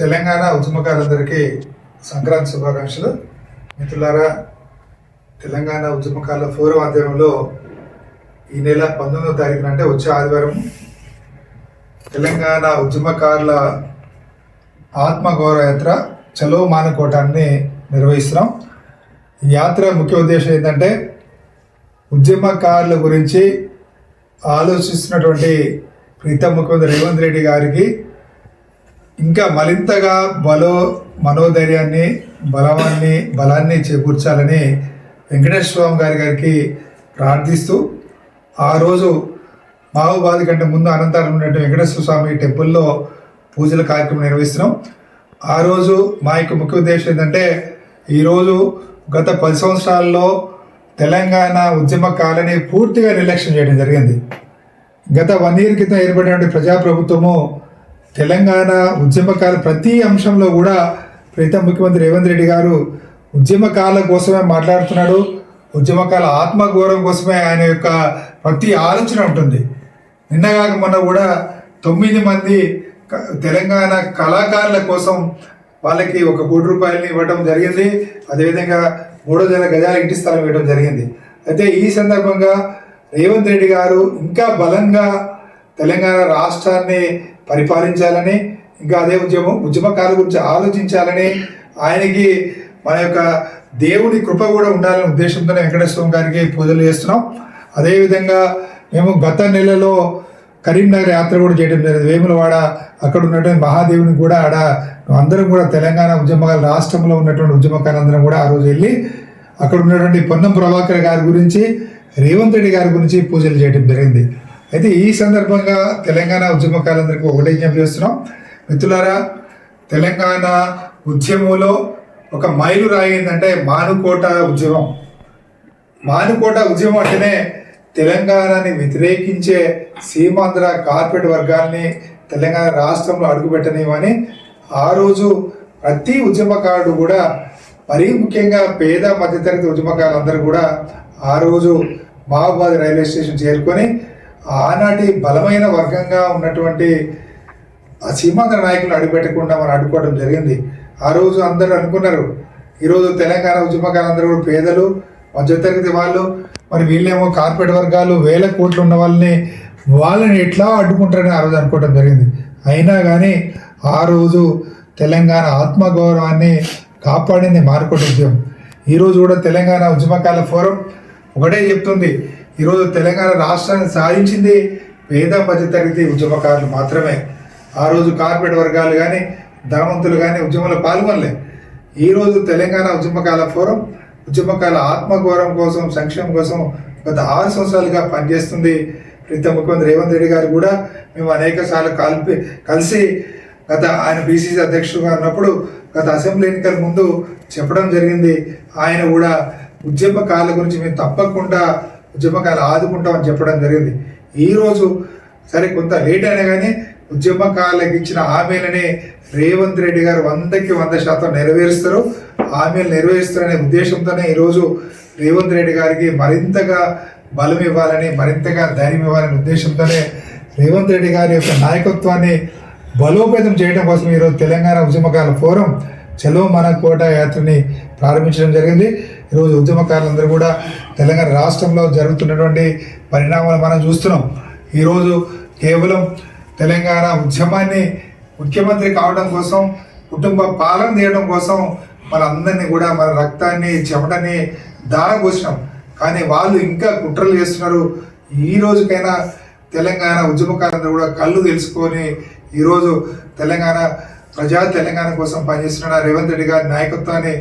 తెలంగాణ ఉద్యమకారులందరికీ సంక్రాంతి శుభాకాంక్షలు. మిత్రులారా తెలంగాణ ఉద్యమకారుల ఫోరం ఆధ్వర్యంలో ఈ నెల పంతొమ్మిదవ తారీఖున అంటే వచ్చే ఆదివారం తెలంగాణ ఉద్యమకారుల ఆత్మగౌరవ యాత్ర చలో మానకోటాన్ని నిర్వహిస్తున్నాం. ఈ యాత్ర ముఖ్య ఉద్దేశం ఏంటంటే ఉద్యమకారుల గురించి ఆలోచిస్తున్నటువంటి ప్రీతం ముఖ్యమంత్రి రేవంత్ రెడ్డి గారికి ఇంకా మరింతగా బలో మనోధైర్యాన్ని బలవాన్ని బలాన్ని చేకూర్చాలని వెంకటేశ్వర స్వామి గారి గారికి ప్రార్థిస్తూ ఆ రోజు మావోబాది కంటే ముందు అనంతరం ఉన్నటువంటి వెంకటేశ్వర స్వామి టెంపుల్లో పూజల కార్యక్రమం నిర్వహిస్తున్నాం. ఆ రోజు మా యొక్క ముఖ్య ఉద్దేశం ఏంటంటే ఈరోజు గత పది సంవత్సరాల్లో తెలంగాణ ఉద్యమ కాలని పూర్తిగా నిర్లక్ష్యం చేయడం జరిగింది. గత వన్ ఇయర్ క్రితం ఏర్పడినటువంటి ప్రజాప్రభుత్వము తెలంగాణ ఉద్యమకాల ప్రతి అంశంలో కూడా ప్రీతం ముఖ్యమంత్రి రేవంత్ రెడ్డి గారు ఉద్యమకాల కోసమే మాట్లాడుతున్నాడు. ఉద్యమకాల ఆత్మగౌరవం కోసమే ఆయన యొక్క ప్రతి ఆలోచన ఉంటుంది. నిన్నగాక మొన్న కూడా తొమ్మిది మంది తెలంగాణ కళాకారుల కోసం వాళ్ళకి ఒక కోటి రూపాయలని ఇవ్వడం జరిగింది. అదేవిధంగా మూడో జన గజాల ఇంటి స్థలం ఇవ్వడం జరిగింది. అయితే ఈ సందర్భంగా రేవంత్ రెడ్డి గారు ఇంకా బలంగా తెలంగాణ రాష్ట్రాన్ని పరిపాలించాలని ఇంకా అదే ఉద్యమం ఉద్యమకాల గురించి ఆలోచించాలని ఆయనకి మన యొక్క దేవుడి కృప కూడా ఉండాలనే ఉద్దేశంతోనే వెంకటేశ్వరం గారికి పూజలు చేస్తున్నాం. అదేవిధంగా మేము గత నెలలో కరీంనగర్ యాత్ర కూడా చేయడం జరిగింది. వేములవాడ అక్కడ ఉన్నటువంటి మహాదేవుని కూడా ఆడ అందరం కూడా తెలంగాణ ఉద్యమకాల రాష్ట్రంలో ఉన్నటువంటి ఉద్యమకారులందరం కూడా ఆ రోజు వెళ్ళి అక్కడ ఉన్నటువంటి పొన్నం ప్రభాకర్ గారి గురించి రేవంత్ రెడ్డి గారి గురించి పూజలు చేయడం జరిగింది. అయితే ఈ సందర్భంగా తెలంగాణ ఉద్యమకారులందరికీ ఒకటే విజ్ఞప్తి చేస్తున్నాం. మిత్రులారా తెలంగాణ ఉద్యమంలో ఒక మైలు రాయిందంటే మానుకోట ఉద్యమం. మానుకోట ఉద్యమం అంటేనే తెలంగాణని వ్యతిరేకించే సీమాంధ్ర కార్పొరేట్ వర్గాల్ని తెలంగాణ రాష్ట్రంలో అడుగుపెట్టనివని ఆ రోజు ప్రతి ఉద్యమకారుడు కూడా మరీ ముఖ్యంగా పేద మధ్యతరగతి ఉద్యమకారులందరూ కూడా ఆ రోజు మహాబాద్ రైల్వే స్టేషన్ చేరుకొని ఆనాటి బలమైన వర్గంగా ఉన్నటువంటి ఆ సీమాంధ్ర నాయకులు అడుగుపెట్టకుండా మనం అడ్డుకోవడం జరిగింది. ఆ రోజు అందరూ అనుకున్నారు ఈరోజు తెలంగాణ ఉద్యమకాలందరూ కూడా పేదలు మధ్యతరగతి వాళ్ళు మరి వీళ్ళేమో కార్పొరేట్ వర్గాలు వేల కోట్లు ఉన్న వాళ్ళని వాళ్ళని ఎట్లా అడ్డుకుంటారని ఆ రోజు అనుకోవడం జరిగింది. అయినా కానీ ఆ రోజు తెలంగాణ ఆత్మగౌరవాన్ని కాపాడింది మార్కోట ఉద్యమం. ఈరోజు కూడా తెలంగాణ ఉద్యమకాల ఫోరం ఒకటే చెప్తుంది ఈరోజు తెలంగాణ రాష్ట్రాన్ని సాధించింది పేద మధ్యతరగతి ఉద్యమకారులు మాత్రమే. ఆ రోజు కార్పొరేట్ వర్గాలు కానీ ధనవంతులు కానీ ఉద్యమంలో పాల్గొనలే. ఈరోజు తెలంగాణ ఉద్యమకాల ఫోరం ఉద్యమకాల ఆత్మగౌరవం కోసం సంక్షేమం కోసం గత ఆరు సంవత్సరాలుగా పనిచేస్తుంది. ప్రీతం ముఖ్యమంత్రి రేవంత్ రెడ్డి గారు కూడా మేము అనేక సార్లు కలిపి కలిసి గత ఆయన బీసీసీ అధ్యక్షుడుగా ఉన్నప్పుడు గత అసెంబ్లీ ఎన్నికల ముందు చెప్పడం జరిగింది. ఆయన కూడా ఉద్యమకాల గురించి మేము తప్పకుండా ఉద్యమకాలు ఆదుకుంటామని చెప్పడం జరిగింది. ఈరోజు సరే కొంత లేట్ అయినా కానీ ఉద్యమకాలకు ఇచ్చిన హామీలని రేవంత్ రెడ్డి గారు వందకి వంద శాతం నెరవేరుస్తారు. హామీలు నెరవేరుస్తారనే ఉద్దేశంతోనే ఈరోజు రేవంత్ రెడ్డి గారికి మరింతగా బలం ఇవ్వాలని మరింతగా ధైర్యం ఇవ్వాలనే ఉద్దేశంతోనే రేవంత్ రెడ్డి గారి యొక్క నాయకత్వాన్ని బలోపేతం చేయడం కోసం ఈరోజు తెలంగాణ ఉద్యమకాల ఫోరం చలో మన కోట యాత్రని ప్రారంభించడం జరిగింది. ఈరోజు ఉద్యమకారులందరూ కూడా తెలంగాణ రాష్ట్రంలో జరుగుతున్నటువంటి పరిణామాలు మనం చూస్తున్నాం. ఈరోజు కేవలం తెలంగాణ ఉద్యమాన్ని ముఖ్యమంత్రి కావడం కోసం కుటుంబ పాలన తీయడం కోసం మనందరినీ కూడా మన రక్తాన్ని చెమటని దారపోసినాం కానీ వాళ్ళు ఇంకా కుట్రలు చేస్తున్నారు. ఈ రోజుకైనా తెలంగాణ ఉద్యమకారులందరూ కూడా కళ్ళు తెలుసుకొని ఈరోజు తెలంగాణ ప్రజా తెలంగాణ కోసం పనిచేస్తున్న రేవంత్ రెడ్డి గారి నాయకత్వాన్ని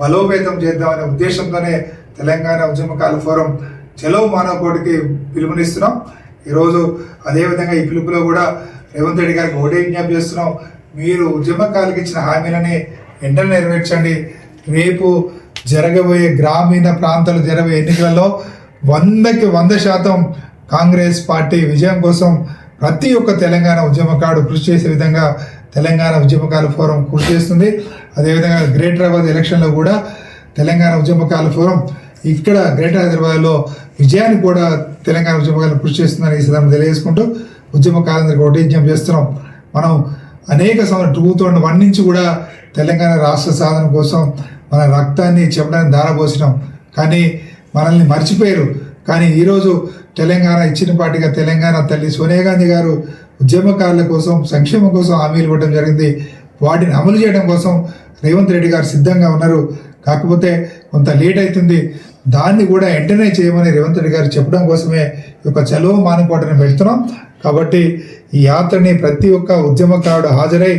బలోపేతం చేద్దామనే ఉద్దేశంతోనే తెలంగాణ ఉద్యమకాల ఫోరం చలో మానవకోటికి పిలుపునిస్తున్నాం. ఈరోజు అదేవిధంగా ఈ పిలుపులో కూడా రేవంత్ రెడ్డి గారికి ఒకటే విజ్ఞప్తి చేస్తున్నాం. మీరు ఉద్యమకాలకు ఇచ్చిన హామీలని వెంటనే నెరవేర్చండి. రేపు జరగబోయే గ్రామీణ ప్రాంతాలు జరగబోయే ఎన్నికలలో వందకి వంద శాతం కాంగ్రెస్ పార్టీ విజయం కోసం ప్రతి ఒక్క తెలంగాణ ఉద్యమకాడు కృషి చేసే విధంగా తెలంగాణ ఉద్యమకాల ఫోరం కృషి చేస్తుంది. అదేవిధంగా గ్రేటర్ హైదరాబాద్ ఎలక్షన్లో కూడా తెలంగాణ ఉద్యమకాల ఫోరం ఇక్కడ గ్రేటర్ హైదరాబాద్లో విజయాన్ని కూడా తెలంగాణ ఉద్యమకాలం కృషి చేస్తుందని ఈ సందర్భంగా తెలియజేసుకుంటూ ఉద్యమకాలందరికీ ఒకటి విజ్ఞప్తి చేస్తున్నాం. మనం అనేక సంవత్సరం టూ థౌజండ్ వన్ నుంచి కూడా తెలంగాణ రాష్ట్ర సాధన కోసం మన రక్తాన్ని చెప్పడానికి దారపోసినాం కానీ మనల్ని మర్చిపోయారు. కానీ ఈరోజు తెలంగాణ ఇచ్చిన పార్టీగా తెలంగాణ తల్లి సోనియా గాంధీ గారు ఉద్యమకారుల కోసం సంక్షేమం కోసం హామీలు ఇవ్వడం జరిగింది. వాటిని అమలు చేయడం కోసం రేవంత్ రెడ్డి గారు సిద్ధంగా ఉన్నారు. కాకపోతే కొంత లేట్ అవుతుంది దాన్ని కూడా వెంటనే చేయమని రేవంత్ రెడ్డి గారు చెప్పడం కోసమే ఈ యొక్క చలో మానుకోటని పెడుతున్నాం. కాబట్టి ఈ యాత్రని ప్రతి ఒక్క ఉద్యమకారుడు హాజరై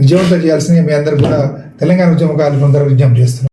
విజయవంతం చేయాల్సింది మీ అందరు కూడా. తెలంగాణ ఉద్యమకారులకు అందరూ విజ్ఞప్తి చేస్తున్నాం